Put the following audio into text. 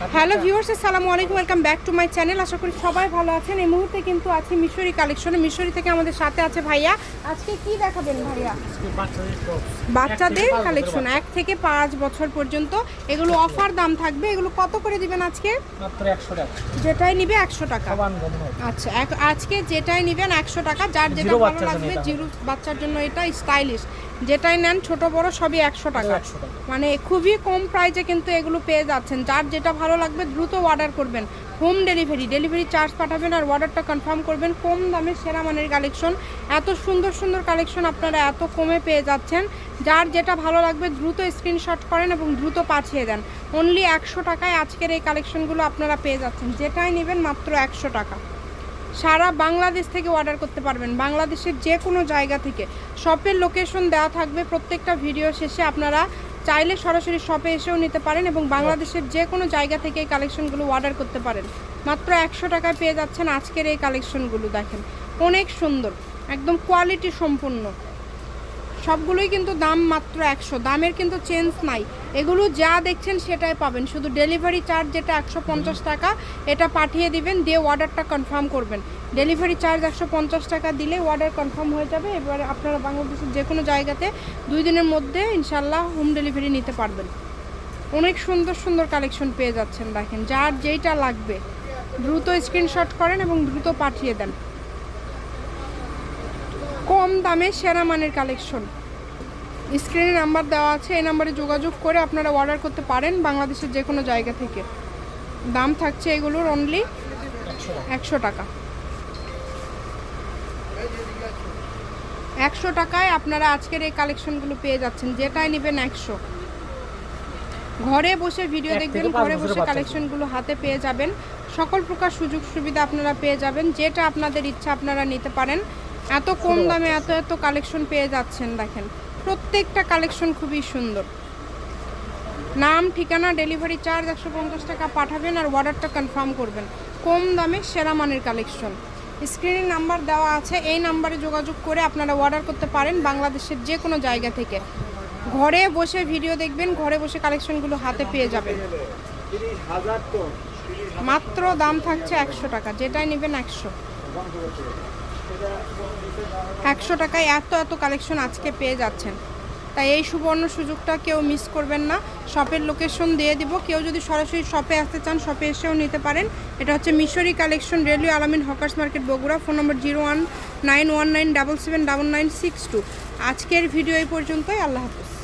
Hello viewers আসসালামু আলাইকুম welcome back to my channel. আশা করি সবাই ভালো আছেন। এই মুহূর্তে কিন্তু আছি মিশরি কালেকশনে। মিশরি থেকে আমাদের সাথে আছে ভাইয়া। আজকে কি দেখাবেন ভাইয়া? বাচ্চাদের কালেকশন এক থেকে পাঁচ বছর পর্যন্ত। এগুলো অফার দাম থাকবে। এগুলো কত করে দিবেন আজকে? মাত্র একশো টাকা। যেটাই নিবে একশো টাকা। আচ্ছা আজকে যেটাই নিবেন একশো টাকা। যার যেটা ভালো লাগবে। জিরো বাচ্চার জন্য এটা স্টাইলিশ যেটাই নেন ছোট বড় সবই একশো টাকা। মানে খুবই কম প্রাইসে কিন্তু এগুলো পেয়ে যাচ্ছেন। যার যেটা ভালো লাগবে, দ্রুত অর্ডার করবেন। হোম ডেলিভারি ডেলিভারি চার্জ পাঠাবেন আর অর্ডারটা কনফার্ম করবেন। কম দামে সেরা মানের কালেকশন এত সুন্দর সুন্দর কালেকশন আপনারা এত কমে পেয়ে যাচ্ছেন। যার যেটা ভালো লাগবে, দ্রুত স্ক্রিনশট করেন এবং দ্রুত পাঠিয়ে দেন। অনলি একশো টাকায় আজকের এই কালেকশনগুলো আপনারা পেয়ে যাচ্ছেন। যেটাই নেবেন মাত্র একশো টাকা। সারা বাংলাদেশ থেকে অর্ডার করতে পারবেন। বাংলাদেশের যে কোনো জায়গা থেকে। শপের লোকেশন দেওয়া থাকবে প্রত্যেকটা ভিডিও শেষে। আপনারা চাইলে সরাসরি শপে এসেও নিতে পারেন এবং বাংলাদেশের যে কোনো জায়গা থেকে এই কালেকশনগুলো অর্ডার করতে পারেন। মাত্র একশো টাকায় পেয়ে যাচ্ছেন আজকের এই কালেকশনগুলো দেখেন। অনেক সুন্দর, একদম কোয়ালিটি সম্পূর্ণ। সবগুলোই কিন্তু দাম মাত্র একশো, দামের কিন্তু চেঞ্জ নাই। এগুলো যা দেখছেন সেটাই পাবেন। শুধু ডেলিভারি চার্জ যেটা একশো পঞ্চাশ টাকা, এটা পাঠিয়ে দিবেন, দিয়ে অর্ডারটা কনফার্ম করবেন। ডেলিভারি চার্জ একশো পঞ্চাশ টাকা দিলে অর্ডার কনফার্ম হয়ে যাবে। এবার আপনারা বাংলাদেশের যে কোনো জায়গাতে দুই দিনের মধ্যে ইনশাল্লাহ হোম ডেলিভারি নিতে পারবেন। অনেক সুন্দর সুন্দর কালেকশন পেয়ে যাচ্ছেন, দেখেন। যার যেইটা লাগবে, দ্রুত স্ক্রিনশট করেন এবং দ্রুত পাঠিয়ে দেন। কম দামে সেরা মানের কালেকশন স্ক্রিনে নাম্বার দেওয়া আছে, এই নাম্বারে যোগাযোগ করে আপনারা অর্ডার করতে পারেন বাংলাদেশের যে কোনো জায়গা থেকে। দাম থাকছে এগুলোর অনলি একশো টাকা। একশো টাকায় আপনারা আজকের এই কালেকশনগুলো পেয়ে যাচ্ছেন। যেটাই নেবেন একশো। ঘরে বসে ভিডিও দেখবেন ঘরে বসে। কালেকশনগুলো হাতে পেয়ে যাবেন। সকল প্রকার সুযোগ সুবিধা আপনারা পেয়ে যাবেন যেটা আপনাদের ইচ্ছা আপনারা নিতে পারেন। এত কম দামে এত এত কালেকশন পেয়ে যাচ্ছেন দেখেন। প্রত্যেকটা কালেকশন খুবই সুন্দর। নাম ঠিকানা ডেলিভারি চার্জ একশো পঞ্চাশ টাকা পাঠাবেন আর অর্ডারটা কনফার্ম করবেন। কম দামে সেরা মানের কালেকশন স্ক্রিনে নাম্বার দেওয়া আছে, এই নাম্বারে যোগাযোগ করে আপনারা অর্ডার করতে পারেন বাংলাদেশের যে কোনো জায়গা থেকে। ঘরে বসে ভিডিও দেখবেন, ঘরে বসে কালেকশনগুলো হাতে পেয়ে যাবেন। মাত্র দাম থাকছে একশো টাকা, যেটাই নেবেন একশো। একশো টাকায় এত এত কালেকশন আজকে পেয়ে যাচ্ছেন। তাই এই সুবর্ণ সুযোগটা কেউ মিস করবেন না। শপের লোকেশন দিয়ে দিব। কেউ যদি সরাসরি শপে আসতে চান শপে এসেও নিতে পারেন। এটা হচ্ছে Mishri collection railway Alamin hawkers market, Bogura. Phone number zero one nine one nine double seven double nine six two আজকের ভিডিও এই পর্যন্তই। আল্লাহ হাফিজ।